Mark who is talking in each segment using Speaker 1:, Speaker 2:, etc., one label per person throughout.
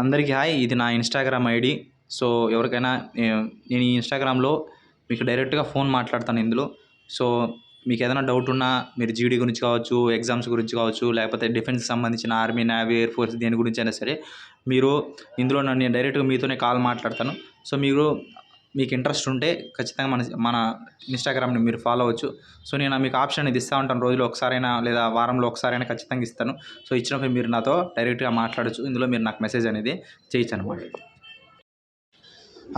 Speaker 1: అందరికీ హాయ్ ఇది నా ఇన్స్టాగ్రామ్ ఐడి. సో ఎవరికైనా నేను ఈ ఇన్స్టాగ్రామ్లో మీకు డైరెక్ట్గా ఫోన్ మాట్లాడతాను ఇందులో. సో మీకు ఏదైనా డౌట్ ఉన్నా మీరు జీడీ గురించి కావచ్చు ఎగ్జామ్స్ గురించి కావచ్చు లేకపోతే డిఫెన్స్కి సంబంధించిన ఆర్మీ నేవీ ఎయిర్ ఫోర్స్ దేని గురించి అయినా సరే మీరు ఇందులో నన్ను నేను డైరెక్ట్గా మీతోనే కాల్ మాట్లాడతాను. సో మీరు మీకు ఇంట్రెస్ట్ ఉంటే ఖచ్చితంగా మన మన ఇన్స్టాగ్రామ్ని మీరు ఫాలో అవ్వచ్చు. సో నేను మీకు ఆప్షన్ అనేది ఇస్తూ ఉంటాను. రోజులో ఒకసారైనా లేదా వారంలో ఒకసారైనా ఖచ్చితంగా ఇస్తాను. సో ఇచ్చినప్పుడు మీరు నాతో డైరెక్ట్గా మాట్లాడచ్చు. ఇందులో మీరు నాకు మెసేజ్ అనేది చేయొచ్చు అనమాట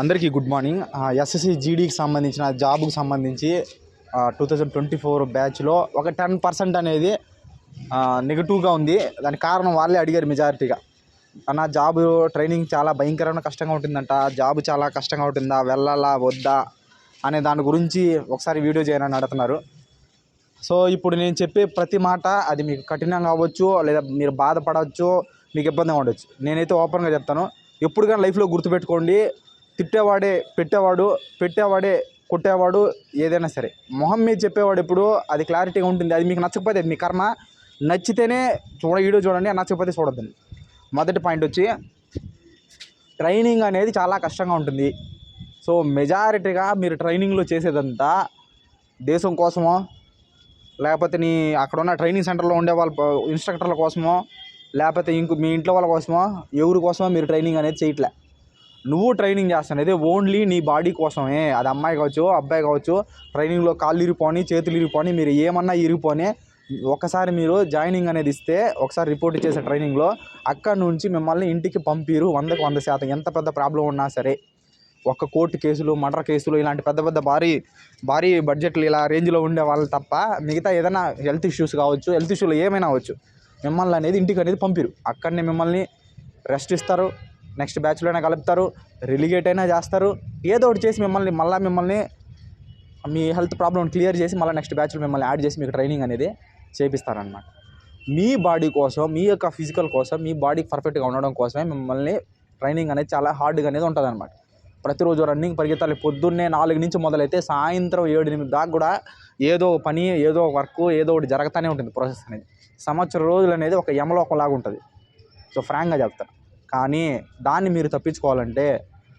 Speaker 2: అందరికీ గుడ్ మార్నింగ్ ఎస్ఎస్సి జీడీకి సంబంధించిన జాబ్కి సంబంధించి టూ థౌజండ్ ట్వంటీ ఫోర్ బ్యాచ్లో ఒక టెన్ పర్సెంట్ అనేది నెగిటివ్గా ఉంది. దానికి కారణం వాళ్ళే అడిగారు మెజారిటీగా అన్న జాబ్ ట్రైనింగ్ చాలా భయంకరమైన కష్టంగా ఉంటుందంట. జాబ్ చాలా కష్టంగా ఉంటుందా? వెళ్ళాలా? వద్దా? అనే దాని గురించి ఒకసారి వీడియో చేయాలని అడుగుతున్నారు. సో ఇప్పుడు నేను చెప్పే ప్రతి మాట అది మీకు కఠినంగా కావచ్చు లేదా మీరు బాధపడవచ్చు మీకు ఇబ్బందిగా ఉండొచ్చు. నేనైతే ఓపెన్గా చెప్తాను. ఎప్పుడు కానీ లైఫ్లో గుర్తుపెట్టుకోండి. తిట్టేవాడే పెట్టేవాడు పెట్టేవాడే కొట్టేవాడు ఏదైనా సరే. మొహం మీద చెప్పేవాడు ఎప్పుడు అది క్లారిటీగా ఉంటుంది. అది మీకు నచ్చకపోతే అది మీ కర్మ. నచ్చితేనే చూడ వీడియో చూడండి. నచ్చకపోతే చూడొద్దండి. మొదటి పాయింట్ వచ్చి ట్రైనింగ్ అనేది చాలా కష్టంగా ఉంటుంది. సో మెజారిటీగా మీరు ట్రైనింగ్లో చేసేదంతా దేశం కోసమో లేకపోతే నీ అక్కడ ఉన్న ట్రైనింగ్ సెంటర్లో ఉండే వాళ్ళ ఇన్స్ట్రక్టర్ల కోసమో లేకపోతే ఇంకో మీ ఇంట్లో వాళ్ళ కోసమో ఎవరి కోసమో మీరు ట్రైనింగ్ అనేది చేయట్లే. నువ్వు ట్రైనింగ్ చేస్తున్నది ఓన్లీ నీ బాడీ కోసమే. అది అమ్మాయి కావచ్చు అబ్బాయి కావచ్చు ట్రైనింగ్లో కాళ్ళు ఇరిపోని చేతులు ఇరిపోని మీరు ఏమన్నా ఇరిగిపోని ఒకసారి మీరు జాయినింగ్ అనేది ఇస్తే ఒకసారి రిపోర్ట్ చేసే ట్రైనింగ్లో అక్కడ నుంచి మిమ్మల్ని ఇంటికి పంపిరు. వందకు వంద శాతం. ఎంత పెద్ద ప్రాబ్లం ఉన్నా సరే ఒక్క కోర్టు కేసులు మర్డర్ కేసులు ఇలాంటి పెద్ద పెద్ద భారీ భారీ బడ్జెట్లు ఇలా రేంజ్లో ఉండే వాళ్ళు తప్ప మిగతా ఏదైనా హెల్త్ ఇష్యూస్ కావచ్చు హెల్త్ ఇష్యూలు ఏమైనా అవ్వచ్చు మిమ్మల్ని అనేది ఇంటికి అనేది పంపిరు. అక్కడనే మిమ్మల్ని రెస్ట్ ఇస్తారు నెక్స్ట్ బ్యాచ్లోనే కలుపుతారు రిలిగేట్ అయినా చేస్తారు. ఏదో ఒకటి చేసి మిమ్మల్ని మళ్ళీ మిమ్మల్ని మీ హెల్త్ ప్రాబ్లం క్లియర్ చేసి మళ్ళీ నెక్స్ట్ బ్యాచ్లో మిమ్మల్ని యాడ్ చేసి మీకు ట్రైనింగ్ అనేది చేపిస్తారనమాట మీ బాడీ కోసం మీ యొక్క ఫిజికల్ కోసం మీ బాడీకి పర్ఫెక్ట్గా ఉండడం కోసమే మిమ్మల్ని ట్రైనింగ్ అనేది చాలా హార్డ్గా అనేది ఉంటుంది అనమాట ప్రతిరోజు రన్నింగ్ పరిగెత్తాలి. పొద్దున్నే నాలుగు నుంచి మొదలైతే సాయంత్రం ఏడు ఎనిమిది దాకా కూడా ఏదో పని ఏదో వర్క్ ఏదో ఒకటి జరుగుతూనే ఉంటుంది ప్రాసెస్ అనేది. సంవత్సరం రోజులు అనేది ఒక యమలోకంలాగా ఉంటుంది. సో ఫ్రాంక్గా చెప్తాను కానీ దాన్ని మీరు తప్పించుకోవాలంటే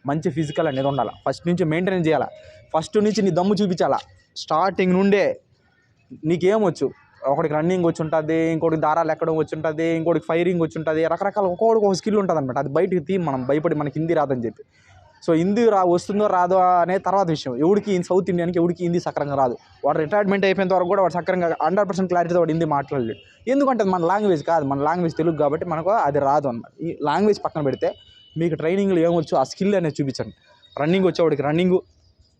Speaker 2: మంచి ఫిజికల్ అనేది ఉండాలి. ఫస్ట్ నుంచి మెయింటైన్ చేయాలి. ఫస్ట్ నుంచి నీ దమ్ము చూపించాలా. స్టార్టింగ్ నుండే నీకేమొచ్చు ఒకడికి రన్నింగ్ వచ్చి ఉంటుంది ఇంకోటికి దారాలు ఎక్కడం వచ్చి ఉంటుంది ఇంకోటికి ఫైరింగ్ వచ్చి ఉంటుంది రకరకాల ఒక్కొక్కడికి ఒక స్కిల్ ఉంటుంది అనమాట అది బయటికి తీ మనం భయపడి మనకి హిందీ రాదని చెప్పి. సో హిందీ రా వస్తుందో రాదో అనే తర్వాత విషయం. ఎవడికి సౌత్ ఇండియన్కి ఎవడికి హిందీ సక్రంగా రాదు. వాడు రిటైర్మెంట్ అయిపోయిన వరకు కూడా వాడు సక్రంగా హండ్రెడ్ పర్సెంట్ క్లారిటీతో వాడు హిందీ మాట్లాడలేడు. ఎందుకంటే మన లాంగ్వేజ్ కాదు మన లాంగ్వేజ్ తెలుగు కాబట్టి మనకు అది రాదు అన్నమాట. ఈ లాంగ్వేజ్ పక్కన పెడితే మీకు ట్రైనింగ్లో ఏమొచ్చు ఆ స్కిల్ అనేది చూపించండి. రన్నింగ్ వచ్చేవాడికి రన్నింగ్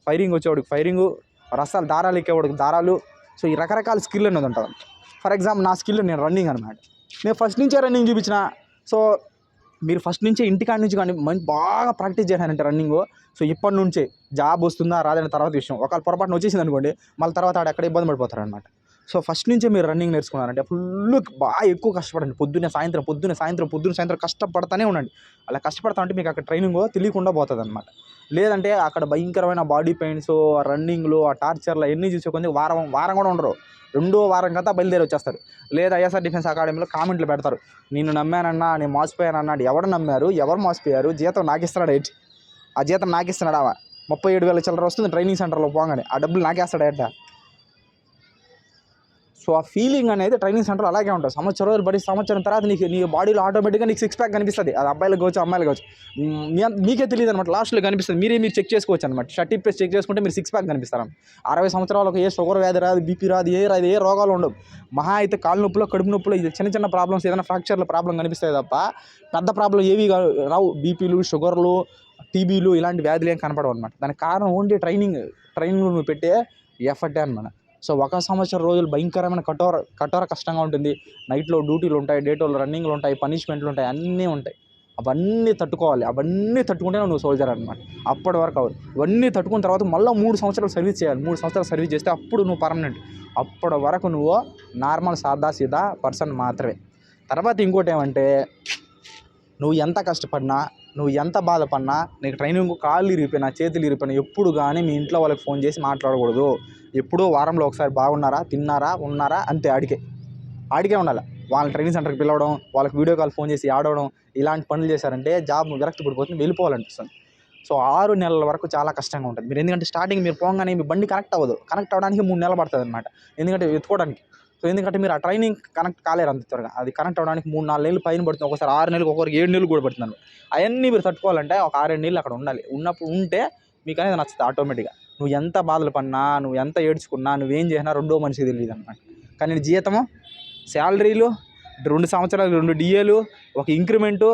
Speaker 2: ఫైరింగ్ వచ్చేవాడికి ఫైరింగు రసాలు దారాలు ఎక్కేవాడికి దారాలు సో ఈ రకరకాల స్కిల్ అనేది ఉంటుంది. ఫర్ ఎగ్జాంపుల్ నా స్కిల్ నేను రన్నింగ్ అనమాట నేను ఫస్ట్ నుంచే రన్నింగ్ చూపించిన. సో మీరు ఫస్ట్ నుంచే ఇంటికాడ నుంచి కానీ మంచి బాగా ప్రాక్టీస్ చేశానంటే రన్నింగ్ సో ఇప్పటి నుంచే జాబ్ వస్తుందా రాదని తర్వాత విషయం. ఒకవేళ పొరపాటున వచ్చేసింది అనుకోండి మళ్ళీ తర్వాత ఆడ ఎక్కడ ఇబ్బంది పడిపోతారు అనమాట సో ఫస్ట్ నుంచే మీరు రన్నింగ్ నేర్చుకున్నారంటే ఫుల్ బాగా ఎక్కువ కష్టపడండి. పొద్దున్నే సాయంత్రం పొద్దున్నే సాయంత్రం పొద్దున్న సాయంత్రం కష్టపడతానే ఉండండి. అలా కష్టపడతా ఉంటే మీకు అక్కడ ట్రైనింగ్ తెలియకుండా పోతుంది అనమాట లేదంటే అక్కడ భయంకరమైన బాడీ పెయిన్స్ రన్నింగ్లు ఆ టార్చర్లు అవన్నీ చూసే కొంచెం వారం వారం కూడా ఉండరు. రెండో వారం కదా బయలుదేరి వచ్చేస్తారు. లేదా ఐఎస్ఆర్ డిఫెన్స్ అకాడమీలో కామెంట్లు పెడతారు. నేను నమ్మానన్నా నేను మోసపోయానన్నా ఎవరు నమ్మారు? ఎవరు మోసపోయారు? జీతం నాకిస్తున్నాడు ఏంటి? ఆ జీతం నాకిస్తున్నాడా? ముప్పై ఏడు వేల చిల్లర వస్తుంది ట్రైనింగ్ సెంటర్లో పోగానే. ఆ డబ్బులు నాకేస్తాడు ఏంట? సో ఆ ఫీలింగ్ అనేది ట్రైనింగ్ సెంటర్ అలాగే ఉంటుంది. సంవత్సరం రోజులు పడి సంవత్సరం తర్వాత నీకు నీ బాడీలో ఆటోమేటిక్గా నీకు సిక్స్ ప్యాక్ కనిపిస్తుంది. అది అబ్బాయిలకు కావచ్చు అమ్మాయిలకు కావచ్చు. మీకే తెలియదు అనమాట లాస్ట్లో కనిపిస్తుంది. మీరే మీరు చెక్ చేసుకోవచ్చు అనమాట షర్ట్ ఇప్పేసి చెక్ చేసుకుంటే మీరు సిక్స్ ప్యాక్ కనిపిస్తారు అరవై సంవత్సరాలకు ఏ షుగర్ వ్యాధి రాదు బీపీ రాదు ఏ రాదు ఏ రోగాలు ఉండవు. మహా అయితే కాళ్ళు నొప్పులు కడుపు నొప్పులో ఇది చిన్న చిన్న ప్రాబ్లమ్స్ ఏదైనా ఫ్రాక్చర్ల ప్రాబ్లం కనిపిస్తాయి తప్ప పెద్ద ప్రాబ్లం ఏవి రావు. బీపీలు షుగర్లు టీబీలు ఇలాంటి వ్యాధులు ఏం కనపడవు అనమాట దానికి కారణం ఓన్లీ ట్రైనింగ్ ట్రైనింగ్ నువ్వు పెట్టే ఎఫర్టే అనమాట సో ఒక సంవత్సరం రోజులు భయంకరమైన కఠోర కఠోర కష్టంగా ఉంటుంది. నైట్లో డ్యూటీలు ఉంటాయి డేటోలు రన్నింగ్లు ఉంటాయి పనిష్మెంట్లు ఉంటాయి అన్నీ ఉంటాయి. అవన్నీ తట్టుకోవాలి. అవన్నీ తట్టుకుంటే నువ్వు సోల్జర్ అనమాట అప్పటి వరకు అవ్వదు ఇవన్నీ తట్టుకున్న తర్వాత మళ్ళీ మూడు సంవత్సరాలు సర్వీస్ చేయాలి. మూడు సంవత్సరాలు సర్వీస్ చేస్తే అప్పుడు నువ్వు పర్మనెంట్ అప్పటి వరకు నువ్వు నార్మల్ సాదా సీదా పర్సన్ మాత్రమే. తర్వాత ఇంకోటి ఏమంటే నువ్వు ఎంత కష్టపడినా నువ్వు ఎంత బాధపడినా నీకు ట్రైనింగ్ కాళ్ళు ఇరిగిపోయినా చేతులు ఇరిగిపోయినా ఎప్పుడు కానీ మీ ఇంట్లో వాళ్ళకి ఫోన్ చేసి మాట్లాడకూడదు. ఎప్పుడూ వారంలో ఒకసారి బాగున్నారా తిన్నారా ఉన్నారా అంతే ఆడికే. ఆడికే ఉండాలి. వాళ్ళని ట్రైనింగ్ సెంటర్కి పిలవడం వాళ్ళకి వీడియో కాల్ ఫోన్ చేసి ఆడవడం ఇలాంటి పనులు చేశారంటే జాబ్ విరక్తి పడిపోతుంది వెళ్ళిపోవాలనిపిస్తుంది. సో ఆరు నెలల వరకు చాలా కష్టంగా ఉంటుంది. మీరు ఎందుకంటే స్టార్టింగ్ మీరు పోగానే మీ బండి కనెక్ట్ అవ్వదు. కనెక్ట్ అవ్వడానికి మూడు నెలలు పడుతుంది అనమాట ఎందుకంటే ఎత్తుకోవడానికి. సో ఎందుకంటే మీరు ఆ ట్రైనింగ్ కనెక్ట్ కాలేరు అంత త్వరగా. అది కనెక్ట్ అవ్వడానికి మూడు నాలుగు నెలలు పైన పడుతుంది. ఒకసారి ఆరు నెలలు ఒకరికి ఏడు నెలలు కూడా పడుతుంది అవన్నీ మీరు తట్టుకోవాలంటే ఒక ఆరేడు నెలలు అక్కడ ఉండాలి. ఉన్నప్పుడు ఉంటే మీకు అనేది నచ్చుతుంది ఆటోమేటిక్గా నువ్వు ఎంత బాధలు పడినా నువ్వు ఎంత ఏడ్చుకున్నా నువ్వేం చేసినా రెండో మనిషికి తెలియదు అనమాట కానీ జీతము శాలరీలు రెండు సంవత్సరాలు రెండు డిఏలు ఒక ఇంక్రిమెంటు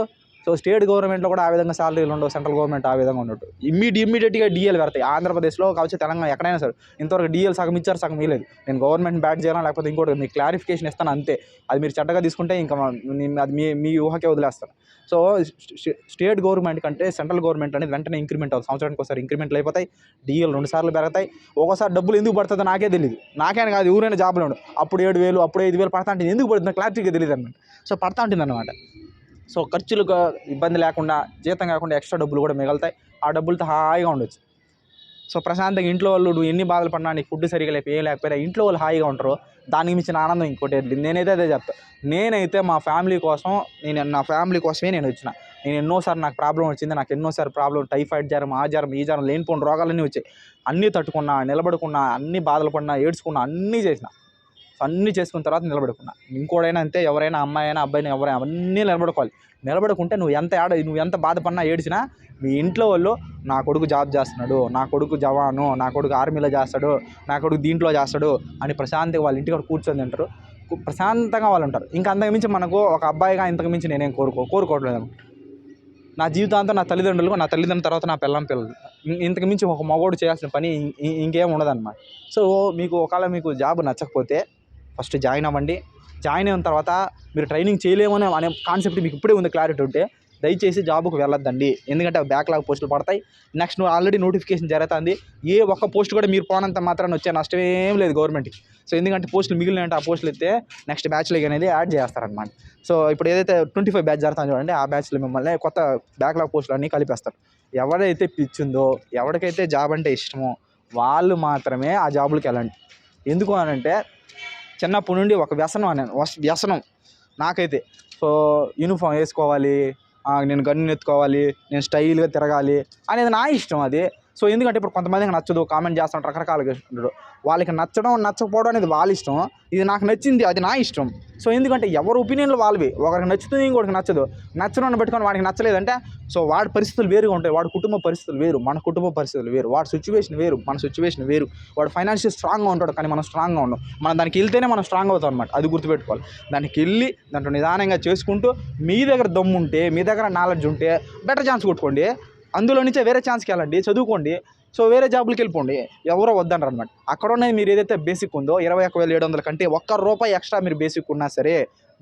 Speaker 2: సో స్టేట్ గవర్నమెంట్లో కూడా ఆ విధంగా శాలరీలు ఉండవు సెంట్రల్ గవర్నమెంట్ ఆ విధంగా ఉండదు. ఇమ్మీడి ఇమ్మీడియట్గా డిఎల్ పెడతాయి ఆంధ్రప్రదేశ్లో కావచ్చు తెలంగాణ ఎక్కడైనా సరే. ఇంతవరకు డిఎల్ సగం ఇచ్చారు సగం ఇవ్వలేదు నేను గవర్నమెంట్ బ్యాట్ చేయాలా లేకపోతే ఇంకోటి మీకు క్లారిఫికేషన్ ఇస్తాను అంతే. అది మీరు చెడ్డగా తీసుకుంటే ఇంకా అది మీ మీ ఊహకే వదిలేస్తాను. సో స్టే- స్టేట్ గవర్నమెంట్ కంటే సెంట్రల్ గవర్నమెంట్ అనేది వెంటనే ఇంక్రిమెంట్ అవుతుంది. సంవత్సరానికి ఒకసారి ఇంక్రిమెంట్లు అయిపోతాయి డిఎల్ రెండు సార్లు పెరుగుతాయి. ఒకసారి డబ్బులు ఎందుకు పడుతుందో నాకే తెలియదు నాకే కాదు ఎవరైనా జాబ్లో ఉండు. అప్పుడు ఏడు వేలు అప్పుడు ఐదు వేలు పడతా అంటే ఎందుకు పడుతుందో క్లారిటీగా తెలియదు అనమాట సో పడతా ఉంటుంది అనమాట సో ఖర్చులకు ఇబ్బంది లేకుండా జీతం కాకుండా ఎక్స్ట్రా డబ్బులు కూడా మిగులుతాయి. ఆ డబ్బులతో హాయిగా ఉండొచ్చు. సో ప్రశాంతంగా ఇంట్లో వాళ్ళు నువ్వు ఎన్ని బాధలు పడినా నీకు ఫుడ్ సరిగా లేక లేకపోయినా ఇంట్లో వాళ్ళు హాయిగా ఉంటారు. దానికి మించిన ఆనందం ఇంకోటి నేనైతే అదే చెప్తాను నేనైతే మా ఫ్యామిలీ కోసం నేను నా ఫ్యామిలీ కోసమే నేను వచ్చిన. నేను ఎన్నోసార్లు నాకు ప్రాబ్లం వచ్చింది నాకు ఎన్నోసార్లు ప్రాబ్లం టైఫాయిడ్ జ్వరం ఆ జ్వరం ఈ జ్వరం లేనిపోయిన రోగాలన్నీ వచ్చాయి. అన్నీ తట్టుకున్నా నిలబడుకున్నా అన్ని బాధలు పడినా ఏడ్చుకున్నా అన్నీ చేసిన. సో అన్నీ చేసుకున్న తర్వాత నిలబడుకున్నా. ఇంకోడైనా అంతే ఎవరైనా అమ్మాయి అయినా అబ్బాయినా ఎవరైనా అవన్నీ నిలబడుకోవాలి. నిలబడుకుంటే నువ్వు ఎంత ఏడ నువ్వు ఎంత బాధపడినా ఏడ్చినా మీ ఇంట్లో వాళ్ళు నా కొడుకు జాబ్ చేస్తున్నాడు నా కొడుకు జవాను నా కొడుకు ఆర్మీలో చేస్తాడు నా కొడుకు దీంట్లో చేస్తాడు అని ప్రశాంతంగా వాళ్ళ ఇంటికి కూర్చొని తింటారు. కు- ప్రశాంతంగా వాళ్ళు ఉంటారు. ఇంకా అంతకు మించి మనకు ఒక అబ్బాయిగా ఇంతకుమించి నేనేం కోరుకో కోరుకోవట్లేదు నా జీవితాంతం నా తల్లిదండ్రులు నా తల్లిదండ్రుల తర్వాత నా పిల్లం పిల్లలు. ఇంతకుమించి ఒక మగోడు చేయాల్సిన పని ఇం- ఇంకేం ఉండదన్నమాట. సో మీకు ఒకవేళ మీకు జాబ్ నచ్చకపోతే ఫస్ట్ జాయిన్ అవ్వండి. జాయిన్ అయిన తర్వాత మీరు ట్రైనింగ్ చేయలేమని అనే కాన్సెప్ట్ మీకు ఇప్పుడే ఉంది క్లారిటీ ఉంటే దయచేసి జాబ్కు వెళ్ళొద్దండి. ఎందుకంటే బ్యాక్లాగ్ పోస్టులు పడతాయి. నెక్స్ట్ ఆల్రెడీ నోటిఫికేషన్ జరుగుతుంది. ఏ ఒక్క పోస్ట్ కూడా మీరు పోనంత మాత్రాన్ని వచ్చే నష్టం ఏం లేదు గవర్నమెంట్కి సో ఎందుకంటే పోస్టులు మిగిలిన ఆ పోస్టులు అయితే నెక్స్ట్ బ్యాచ్లోకి అనేది యాడ్ చేస్తారనమాట సో ఇప్పుడు ఏదైతే ట్వంటీ ఫైవ్ బ్యాచ్ జరుగుతుందో చూడండి ఆ బ్యాచ్లో మిమ్మల్ని కొత్త బ్యాక్లాగ్ పోస్టులు అన్నీ కలిపేస్తారు. ఎవరైతే పిచ్చిందో ఎవరికైతే జాబ్ అంటే ఇష్టమో వాళ్ళు మాత్రమే ఆ జాబులకి వెళ్ళండి. ఎందుకు అని అంటే చిన్నప్పటి నుండి ఒక వ్యసనం అన్నాను వ్యసనం నాకైతే. సో యూనిఫామ్ వేసుకోవాలి నేను గన్ను ఎత్తుకోవాలి నేను స్టైల్గా తిరగాలి అనేది నా ఇష్టం అది. సో ఎందుకంటే ఇప్పుడు కొంతమందికి నచ్చదు కామెంట్ చేస్తాం రకరకాలుగా వాళ్ళకి నచ్చడం నచ్చకపోవడం అనేది వాళ్ళ ఇష్టం. ఇది నాకు నచ్చింది అది నా ఇష్టం. సో ఎందుకంటే ఎవరి ఒపీనియన్లు వాళ్ళవి. ఒకరికి నచ్చుతుంది ఇంకొకరికి నచ్చదు. నచ్చడం పెట్టుకొని వాడికి నచ్చలేదంటే సో వాడి పరిస్థితులు వేరుగా ఉంటాయి. వాడి కుటుంబ పరిస్థితులు వేరు మన కుటుంబ పరిస్థితులు వేరు వాడి సిచ్యువేషన్ వేరు మన సిచ్యువేషన్ వేరు. వాడు ఫైనాన్షియల్ స్ట్రాంగ్గా ఉంటాడు కానీ మనం స్ట్రాంగ్గా ఉండం మనం దానికి వెళ్తేనే మనం స్ట్రాంగ్ అవుతాం అనమాట అది గుర్తుపెట్టుకోవాలి. దానికి వెళ్ళి దాంట్లో నిదానంగా చేసుకుంటూ మీ దగ్గర దమ్ము ఉంటే మీ దగ్గర నాలెడ్జ్ ఉంటే బెటర్ ఛాన్స్ కొట్టుకోండి. అందులో నుంచే వేరే ఛాన్స్కి వెళ్ళండి చదువుకోండి. సో వేరే జాబులకి వెళ్ళిపోండి. ఎవరో వద్దంటారు అనమాట అక్కడ ఉన్నది మీరు ఏదైతే బేసిక్ ఉందో ఇరవై ఒక్క వేల ఏడు వందల కంటే ఒక్క రూపాయి ఎక్స్ట్రా మీరు బేసిక్ ఉన్నా సరే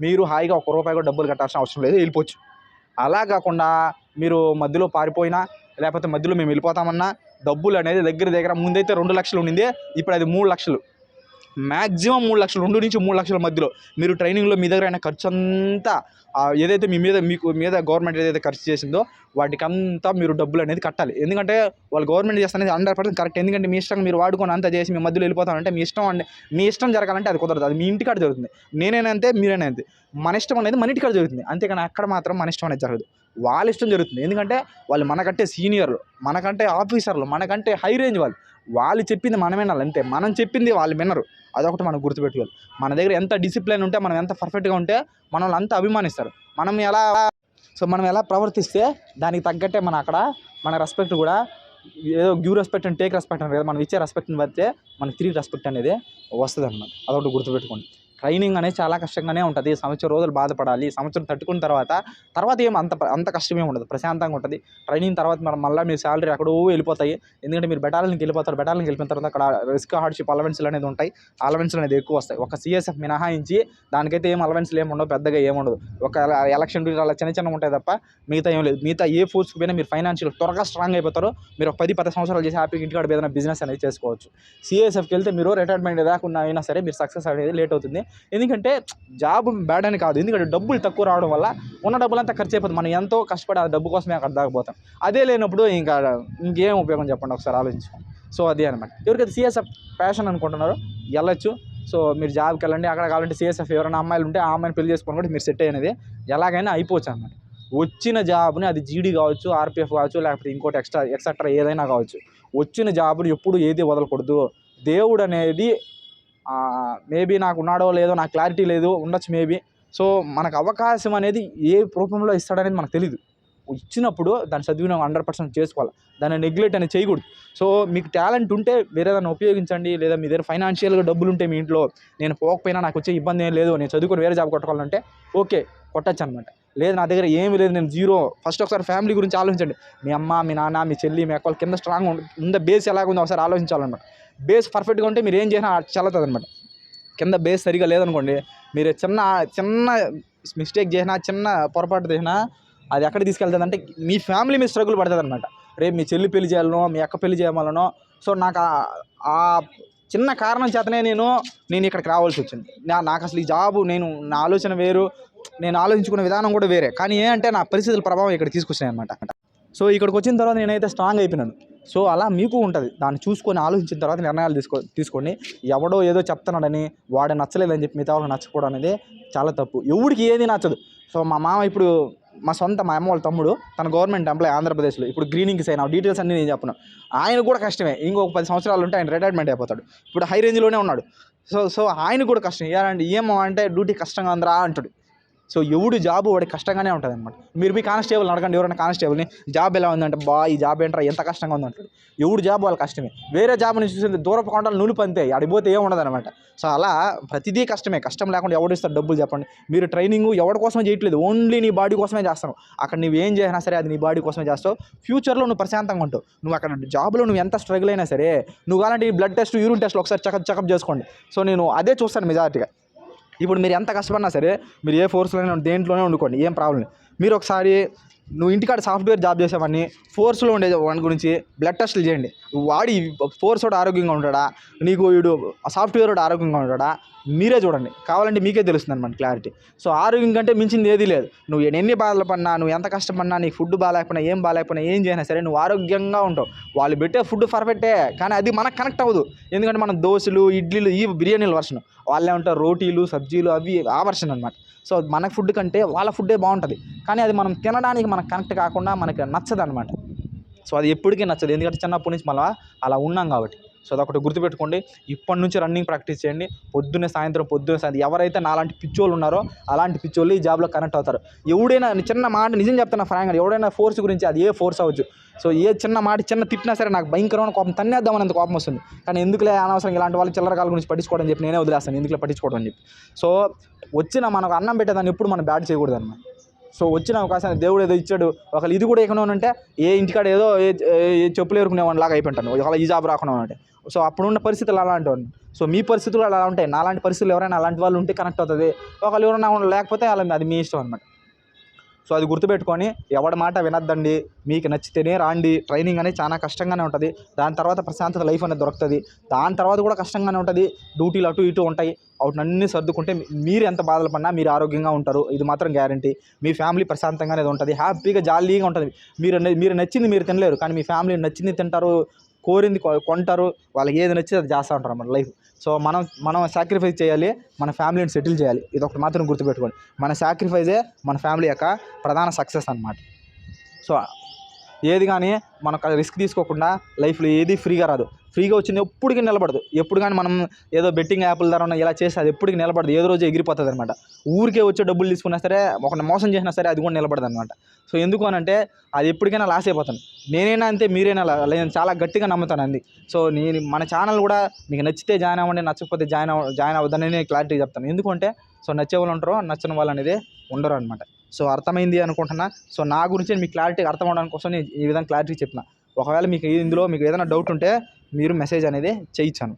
Speaker 2: మీరు హాయిగా ఒక్క రూపాయి కూడా డబ్బులు కట్టాల్సిన అవసరం లేదు వెళ్ళిపోవచ్చు. అలా కాకుండా మీరు మధ్యలో పారిపోయినా లేకపోతే మధ్యలో మేము వెళ్ళిపోతామన్నా డబ్బులు అనేది దగ్గర దగ్గర ముందైతే రెండు లక్షలు ఉండింది ఇప్పుడు అది మూడు లక్షలు. మ్యాక్సిమం మూడు లక్షలు రెండు నుంచి మూడు లక్షల మధ్యలో. మీరు ట్రైనింగ్లో మీ దగ్గర అయిన ఖర్చు అంతా ఏదైతే మీ మీద మీకు మీద గవర్నమెంట్ ఏదైతే ఖర్చు చేసిందో వాటికంతా మీరు డబ్బులు అనేది కట్టాలి. ఎందుకంటే వాళ్ళు గవర్నమెంట్ చేస్తున్నది హండ్రెడ్ పర్సెంట్ కరెక్ట్. ఎందుకంటే మీ ఇష్టం మీరు వాడుకొని అంతా చేసి మీ మధ్యలో వెళ్ళిపోతానంటే మీ ఇష్టం అంటే మీ ఇష్టం జరగాలంటే అది కుదరదు. అది మీ ఇంటికాడ జరుగుతుంది. నేనేనంతే మీరేనంతే మన ఇష్టం అనేది మన ఇంటికాడ జరుగుతుంది. అంతేకాని అక్కడ మాత్రం మన ఇష్టం అనేది జరగదు. వాళ్ళ ఇష్టం జరుగుతుంది. ఎందుకంటే వాళ్ళు మనకంటే సీనియర్లు మనకంటే ఆఫీసర్లు మనకంటే హై రేంజ్ వాళ్ళు. వాళ్ళు చెప్పింది మనం వినాలి అంతే. మనం చెప్పింది వాళ్ళు వినరు. అదొకటి మనం గుర్తుపెట్టుకోవాలి. మన దగ్గర ఎంత డిసిప్లిన్ ఉంటే మనం ఎంత పర్ఫెక్ట్గా ఉంటే మనల్ని అంత అభిమానిస్తారు. మనం ఎలా సో మనం ఎలా ప్రవర్తిస్తే దానికి తగ్గట్టే మన అక్కడ మన రెస్పెక్ట్ కూడా ఏదో give respect and take respect అని కదా మనం ఇచ్చే రెస్పెక్ట్ని బట్టే మనకి తిరిగి రెస్పెక్ట్ అనేది వస్తుంది అనమాట అదొకటి గుర్తుపెట్టుకోండి. ట్రైనింగ్ అనేది చాలా కష్టంగానే ఉంటుంది. సంవత్సరం రోజులు బాధపడాలి. సంవత్సరం తట్టుకున్న తర్వాత తర్వాత ఏం అంత అంత కష్టమే ఉండదు. ప్రశాంతంగా ఉంటుంది. ట్రైనింగ్ తర్వాత మనం మళ్ళీ మీ శాలరీ అక్కడో వెళ్ళిపోతాయి. ఎందుకంటే మీరు బెటాలియన్కి వెళ్ళిపోతారు. బెటాలియన్కి వెళ్ళిపోయిన తర్వాత అక్కడ రిస్క్ హార్డ్షిప్ అలవెన్స్లు అనేది ఉంటాయి. అలవెన్స్లు అనేది ఎక్కువ వస్తాయి. ఒక సిఎస్ఎఫ్ మినహాయించి దానికైతే ఏం అలవెన్స్లు ఏమి ఉండవు. పెద్దగా ఏముండదు ఒక ఎలక్షన్ డ్యూటీ అలా చిన్న చిన్న ఉంటాయి తప్ప మిగతా ఏం లేదు. మిగతా ఏ ఫోర్స్కి పోయినా మీరు ఫైనాన్షియల్ త్వరగా స్ట్రాంగ్ అయిపోతారు. మీరు ఒక పది పది సంవత్సరాలు చేసి హ్యాపీగా ఇంటికాడ ఏదైనా బిజినెస్ అనేది చేసుకోవచ్చు. సిఎస్ఎఫ్కి వెళ్తే మీరు రిటైర్మెంట్ దాకా అయినా సరే మీరు సక్సెస్ అనేది లేట్ అవుతుంది. ఎందుకంటే జాబ్ బ్యాడ్ అని కాదు. ఎందుకంటే డబ్బులు తక్కువ రావడం వల్ల ఉన్న డబ్బులంతా ఖర్చు అయిపోతుంది. మనం ఎంతో కష్టపడి ఆ డబ్బు కోసమే అక్కడ దాకపోతాం అదే లేనప్పుడు ఇంకా ఇంకేం ఉపయోగం చెప్పండి? ఒకసారి ఆలోచించుకోండి. సో అదే అనమాట ఎవరికైతే సిఎస్ఎఫ్ ప్యాషన్ అనుకుంటున్నారో వెళ్ళొచ్చు. సో మీరు జాబ్కి వెళ్ళండి. అక్కడ కావాలంటే సిఎస్ఎఫ్ ఎవరైనా అమ్మాయిలు ఉంటే ఆ అమ్మాయిని పెళ్ళి చేసుకొని కూడా మీరు సెట్ అయినది ఎలాగైనా అయిపోవచ్చు అనమాట వచ్చిన జాబ్ని అది జీడీ కావచ్చు ఆర్పిఎఫ్ కావచ్చు లేకపోతే ఇంకోటి ఎక్స్ట్రా ఎక్సెట్రా ఏదైనా కావచ్చు. వచ్చిన జాబ్ని ఎప్పుడు ఏది వదలకూడదు. దేవుడు అనేది మేబీ నాకు ఉన్నాడో లేదో నాకు క్లారిటీ లేదు ఉండొచ్చు మేబీ సో మనకు అవకాశం అనేది ఏ రూపంలో ఇస్తాడనేది మనకు తెలియదు ఇచ్చినప్పుడు దాని సద్వినియోగం హండ్రెడ్ పర్సెంట్ చేసుకోవాలి. దాన్ని నెగ్లెక్ట్ అనేది చేయకూడదు. సో మీకు టాలెంట్ ఉంటే వేరే దాన్ని ఉపయోగించండి. లేదా మీ దగ్గర ఫైనాన్షియల్గా డబ్బులు ఉంటే మీ ఇంట్లో. నేను పోకపోయినా నాకు వచ్చే ఇబ్బంది ఏం లేదు. నేను చదువుకొని వేరే జాబ్ కొట్టుకోవాలంటే ఓకే కొట్టచ్చు అనమాట లేదు నా దగ్గర ఏమీ లేదు నేను జీరో. ఫస్ట్ ఒకసారి ఫ్యామిలీ గురించి ఆలోచించండి. మీ అమ్మ మీ నాన్న మీ చెల్లి మీ అక్క వాళ్ళ కింద స్ట్రాంగ్ ఉంద బేస్ ఎలాగుందో ఒకసారి ఆలోచించాలన్నమాట. బేస్ పర్ఫెక్ట్గా ఉంటే మీరు ఏం చేసినా చల్లుతుంది అనమాట కింద బేస్ సరిగా లేదనుకోండి మీరు చిన్న చిన్న మిస్టేక్ చేసినా చిన్న పొరపాటు చేసినా అది ఎక్కడ తీసుకెళ్తుంది అంటే మీ ఫ్యామిలీ మీ స్ట్రగుల్ పడుతుంది అనమాట రేపు మీ చెల్లి పెళ్ళి చేయాలనో మీ అక్క పెళ్ళి చేయాలనో సో నాకు ఆ- ఆ చిన్న కారణం చేతనే నేను నేను ఇక్కడికి రావాల్సి వచ్చింది. నా నాకు అసలు ఈ జాబు నేను నా ఆలోచన వేరు. నేను ఆలోచించుకునే విధానం కూడా వేరే. కానీ ఏంటంటే నా పరిస్థితుల ప్రభావం ఇక్కడ తీసుకొచ్చినాయి అనమాట సో ఇక్కడికి వచ్చిన తర్వాత నేనైతే స్ట్రాంగ్ అయిపోయినాను. సో అలా మీకు ఉంటుంది. దాన్ని చూసుకొని ఆలోచించిన తర్వాత నిర్ణయాలు తీసుకో తీసుకోండి. ఎవడో ఏదో చెప్తున్నాడని వాడు నచ్చలేదని చెప్పి మిగతా వాళ్ళకి నచ్చకూడదు అనేది చాలా తప్పు. ఎవడికి ఏది నచ్చదు. సో మా మామ ఇప్పుడు మా సొంత మా అమ్మ వాళ్ళ తమ్ముడు తన గవర్నమెంట్ ఎంప్లాయ్ ఆంధ్రప్రదేశ్లో. ఇప్పుడు గ్రీనింగ్స్ అయినా డీటెయిల్స్ అన్నీ నేను చెప్పను. ఆయన కూడా కష్టమే. ఇంకొక పది సంవత్సరాలు ఉంటే ఆయన రిటైర్మెంట్ అయిపోతాడు. ఇప్పుడు హై రేంజ్లోనే ఉన్నాడు. సో సో ఆయన కూడా కష్టం. ఏమంటే ఏమో అంటే డ్యూటీ కష్టంగా ఉందిరా అంటాడు. సో ఎవడు జాబ్ వాడికి కష్టంగానే ఉంటుంది అనమాట మీరు మీ కానిస్టేబుల్ అడగండి ఎవరైనా కానిస్టేబుల్ని జాబ్ ఎలా ఉందంటే బా ఈ జాబ్ ఏంట్రా ఎంత కష్టంగా ఉంది అంటాడు. ఎవడు జాబ్ వాళ్ళ కష్టమే. వేరే జాబ్ నుంచి చూసి దూరపు కొండలు నులుపు అంతే అడిగిపోతే ఏం ఉండదు అనమాట సో అలా ప్రతిదీ కష్టమే. కష్టం లేకుండా ఎవడు ఇస్తాడు డబ్బులు చెప్పండి. మీరు ట్రైనింగ్ ఎవరి కోసం చేయట్లేదు ఓన్లీ నీ బాడీ కోసమే చేస్తావు. అక్కడ నువ్వు ఏం చేసినా సరే అది నీ బాడీ కోసమే చేస్తావు. ఫ్యూచర్లో నువ్వు ప్రశాంతంగా ఉంటావు. నువ్వు అక్కడ జాబ్లో నువ్వు ఎంత స్ట్రగుల్ అయినా సరే నువ్వు అలాంటి బ్లడ్ టెస్ట్ యూరిన్ టెస్ట్లు ఒకసారి చెకప్ చెకప్ చేసుకోండి. సో నేను అదే చూస్తాను మెజార్టీగా. ఇప్పుడు మీరు ఎంత కష్టపడినా సరే మీరు ఏ ఫోర్స్లోనే దేంట్లోనే వండుకోండి ఏం ప్రాబ్లం లేదు. మీరు ఒకసారి నువ్వు ఇంటికాడ సాఫ్ట్వేర్ జాబ్ చేసేవాడిని ఫోర్స్లో ఉండే వాడి గురించి బ్లడ్ టెస్ట్లు చేయండి. వాడి ఫోర్స్ వాడు ఆరోగ్యంగా ఉంటాడా? నీకు వీడు సాఫ్ట్వేర్ వాడు ఆరోగ్యంగా ఉంటాడా? మీరే చూడండి. కావాలంటే మీకే తెలుస్తుంది అనమాట క్లారిటీ సో ఆరోగ్యం కంటే మించింది ఏది లేదు. నువ్వు ఎన్ని బాధలు పడినా నువ్వు ఎంత కష్టపడినా నీకు ఫుడ్ బాగాలేకపోయినా ఏం బాగాలేకపోయినా ఏం చేసినా సరే నువ్వు ఆరోగ్యంగా ఉంటావు. వాళ్ళు పెట్టే ఫుడ్ పర్ఫెక్టే కానీ అది మనకు కనెక్ట్ అవ్వదు. ఎందుకంటే మనం దోశలు ఇడ్లీలు ఈ బిర్యానీల వర్షన్ వాళ్ళే ఉంటారు రోటీలు సబ్జీలు అవి ఆ వర్షన్ అనమాట. సో మన ఫుడ్ కంటే వాళ్ళ ఫుడ్డే బాగుంటుంది. కానీ అది మనం తినడానికి మనకు కనెక్ట్ కాకుండా మనకి నచ్చదు అనమాట సో అది ఎప్పటికీ నచ్చదు. ఎందుకంటే చిన్నప్పటి నుంచి మళ్ళీ అలా ఉన్నాం కాబట్టి. సో అదొకటి గుర్తుపెట్టుకోండి. ఇప్పటి నుంచి రన్నింగ్ ప్రాక్టీస్ చేయండి. పొద్దున్నే సాయంత్రం పొద్దున్నే సాయంత్రం ఎవరైతే నాలాంటి పిచ్చోళ్ళు ఉన్నారో అలాంటి పిచ్చోళ్ళు ఈ జాబ్లో కనెక్ట్ అవుతారు. ఎవడైనా చిన్న మాట నిజం చెప్తున్నా ఫ్రాంక్గా ఎవడైనా ఫోర్స్ గురించి అది ఏ ఫోర్స్ అవ్వచ్చు. సో ఏ చిన్న మాట చిన్న తిట్టినా సరే నాకు భయంకరమైన కోపం తన్నేద్దామని కోపం వస్తుంది. కానీ ఎందుకులే అనవసరం ఇలాంటి వాళ్ళు చిల్లరకాల గురించి పట్టించుకోవడం చెప్పి నేనే వదిలేస్తాను. ఎందుకులే పట్టించుకోవడం అని చెప్పి. సో వచ్చిన మనకు అన్నం పెట్టేదాన్ని ఎప్పుడు మనం బ్యాడ్ చేయకూడదు అన్నమాట సో వచ్చిన అవకాశాన్ని దేవుడు ఏదో ఇచ్చాడు ఒకళ్ళు ఇది కూడా ఎక్కడ ఉంటే ఏ ఇంటికాడ ఏదో ఏ చెప్పులు ఎరుకునేవాడిని లాగా అయిపోయింటాను. ఒకవేళ ఈ జాబ్ రాకుండా అంటే సో అప్పుడున్న పరిస్థితులు అలాంటి సో మీ పరిస్థితులు అలా ఉంటాయి. నాలాంటి పరిస్థితులు ఎవరైనా అలాంటి వాళ్ళు ఉంటే కనెక్ట్ అవుతుంది. ఒకళ్ళు ఎవరైనా లేకపోతే అలా అది మీ ఇష్టం అనమాట సో అది గుర్తుపెట్టుకొని ఎవడి మాట వినద్దండి. మీకు నచ్చితేనే రాండి. ట్రైనింగ్ అనేది చాలా కష్టంగానే ఉంటుంది. దాని తర్వాత ప్రశాంతత లైఫ్ అనేది దొరుకుతుంది. దాని తర్వాత కూడా కష్టంగానే ఉంటుంది. డ్యూటీలు అటు ఇటు ఉంటాయి. వాటినన్నీ సర్దుకుంటే మీరు ఎంత బాధలు పడినా మీరు ఆరోగ్యంగా ఉంటారు. ఇది మాత్రం గ్యారంటీ. మీ ఫ్యామిలీ ప్రశాంతంగానే ఉంటుంది. హ్యాపీగా జాలీగా ఉంటుంది. మీరు మీరు నచ్చింది మీరు తినలేరు. కానీ మీ ఫ్యామిలీ నచ్చింది తింటారు. కోరింది కొంటారు. వాళ్ళకి ఏది నచ్చితే అది చేస్తూ ఉంటారు అన్నమాట లైఫ్. సో మనం మనం సాక్రిఫైస్ చేయాలి మన ఫ్యామిలీని సెటిల్ చేయాలి. ఇది ఒకటి మాత్రం గుర్తుపెట్టుకోండి. మన సాక్రిఫైజే మన ఫ్యామిలీ యొక్క ప్రధాన సక్సెస్ అన్నమాట. సో ఏది కానీ మనకు రిస్క్ తీసుకోకుండా లైఫ్లో ఏది ఫ్రీగా రాదు. ఫ్రీగా వచ్చింది ఎప్పటికీ నిలబడదు. ఎప్పుడు కానీ మనం ఏదో బెట్టింగ్ యాప్ల ద్వారా ఇలా చేస్తే అది ఎప్పటికీ నిలబడదు. ఏదో రోజు ఎగిరిపోతుంది అనమాట ఊరికే వచ్చే డబ్బులు తీసుకున్నా సరే ఒక మోసం చేసినా సరే అది కూడా నిలబడదు అనమాట సో ఎందుకు అని అంటే అది ఎప్పటికైనా లాస్ అయిపోతాను నేనైనా అంతే మీరైనా నేను చాలా గట్టిగా నమ్ముతాను అంది. సో నేను మన ఛానల్ కూడా మీకు నచ్చితే జాయిన్ అవ్వండి నచ్చకపోతే జాయిన్ అవ జాయిన్ అవ్వద్దని నేను క్లారిటీ చెప్తాను. ఎందుకంటే సో నచ్చే వాళ్ళు ఉంటారో నచ్చని వాళ్ళు అనేది ఉండరు అనమాట సో అర్థమైంది అనుకుంటున్నా. సో నా గురించి మీకు క్లారిటీ అర్థం అవడానికి కోసం నేను ఈ విధంగా క్లారిటీ చెప్పిన. ఒకవేళ మీకు ఇందులో మీకు ఏదైనా డౌట్ ఉంటే మీరు మెసేజ్ అనేది చేయించాను.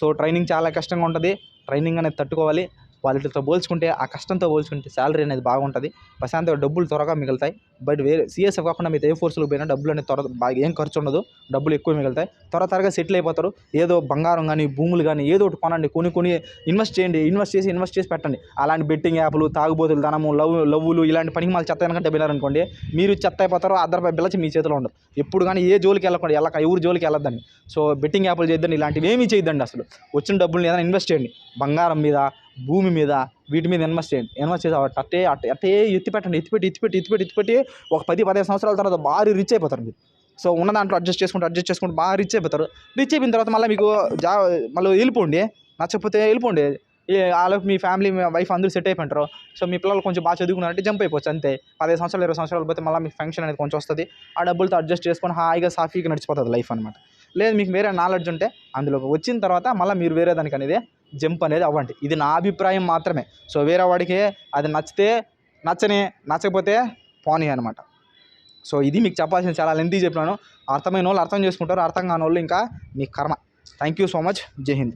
Speaker 2: సో ట్రైనింగ్ చాలా కష్టంగా ఉంటుంది. ట్రైనింగ్ అనేది తట్టుకోవాలి. వాళ్ళతో పోల్చుకుంటే ఆ కష్టంతో పోల్చుకుంటే శాలరీ అనేది బాగుంటుంది. ప్రశాంతంగా డబ్బులు త్వరగా మిగులుతాయి. బట్ వేరే సిఎస్ఎఫ్ కాకుండా మీరు ఏ ఫోర్స్లో పోయినా డబ్బులు అనేది త్వర బాగా ఏం ఖర్చు ఉండదు. డబ్బులు ఎక్కువ మిగులుతాయి. త్వర త్వరగా సెటిల్ అయిపోతారు. ఏదో బంగారం కానీ భూములు కానీ ఏదో ఒకటి కొనండి. కొని కొని ఇన్వెస్ట్ చేయండి. ఇన్వెస్ట్ చేసి ఇన్వెస్ట్ చేసి పెట్టండి. అలాంటి బెట్టింగ్ యాప్లు తాగుబోతులు ధనము లవ్ లవ్వులు ఇలాంటి పనికి మళ్ళీ చెత్త వెనకంటే వెళ్ళారనుకోండి మీరు చెత్త అయిపోతారు అద్దరు బిల్లచి మీ చేతిలో ఉండదు. ఎప్పుడు కానీ ఏ జోలికి వెళ్ళకండి వెళ్ళక ఎవరు జోలికి వెళ్ళొద్దండి. సో బెట్టింగ్ యాప్లు చేద్దండి. ఇలాంటివి ఏమీ చేయొద్దండి అసలు. వచ్చిన డబ్బులు ఏదైనా ఇన్వెస్ట్ చేయండి. బంగారం మీద భూమి మీద వీటి మీద ఇన్వెస్ట్ చేయండి. ఇన్వెస్ట్ చేసి అట్టే అట్టే అట్టే అట్టే ఎత్తి పెట్టండి ఎత్తిపెట్టి ఎత్తిపెట్టి ఎత్తిపెట్టి ఎత్తిపెట్టి ఒక పది పదిహేను సంవత్సరాల తర్వాత భారీ రిచ్ అయిపోతారు మీరు. సో ఉన్న దాంట్లో అడ్జస్ట్ చేసుకుంటూ అడ్జస్ట్ చేసుకుంటూ బాగా రిచ్ అయిపోతారు. రిచ్ అయిపోయిన తర్వాత మళ్ళీ మీకు జా మళ్ళీ వెళ్ళిపోండి. నచ్చకపోతే వెళ్ళిపోండి. ఏ వాళ్ళకి మీ ఫ్యామిలీ మీ వైఫ్ అందరూ సెట్ అయిపోయింటారు. సో మీ పిల్లలు కొంచెం బాగా చదువుకున్నారంటే జంప్ అయిపోవచ్చు అంతే. పదిహేను సంవత్సరాలు ఇరవై సంవత్సరాలు పోతే మళ్ళీ మీకు ఫంక్షన్ అనేది కొంచెం వస్తుంది. ఆ డబ్బులతో అడ్జస్ట్ చేసుకొని హాయిగా సాఫీగా నడిచిపోతుంది లైఫ్ అనమాట లేదు మీకు వేరే నాలెడ్జ్ ఉంటే అందులో వచ్చిన తర్వాత మళ్ళీ మీరు వేరే దానికి అనేది జంప్ అనేది అవ్వండి. ఇది నా అభిప్రాయం మాత్రమే. సో వేరే వాడికి అది నచ్చితే నచ్చని నచ్చకపోతే పోనీ అనమాట సో ఇది మీకు చెప్పాల్సిన చాలా లెంతీ చెప్పినాను. అర్థమైన వాళ్ళు అర్థం చేసుకుంటారు అర్థం కాని వాళ్ళు ఇంకా మీ కర్మ. థ్యాంక్ యూ సో మచ్ జై హింద్.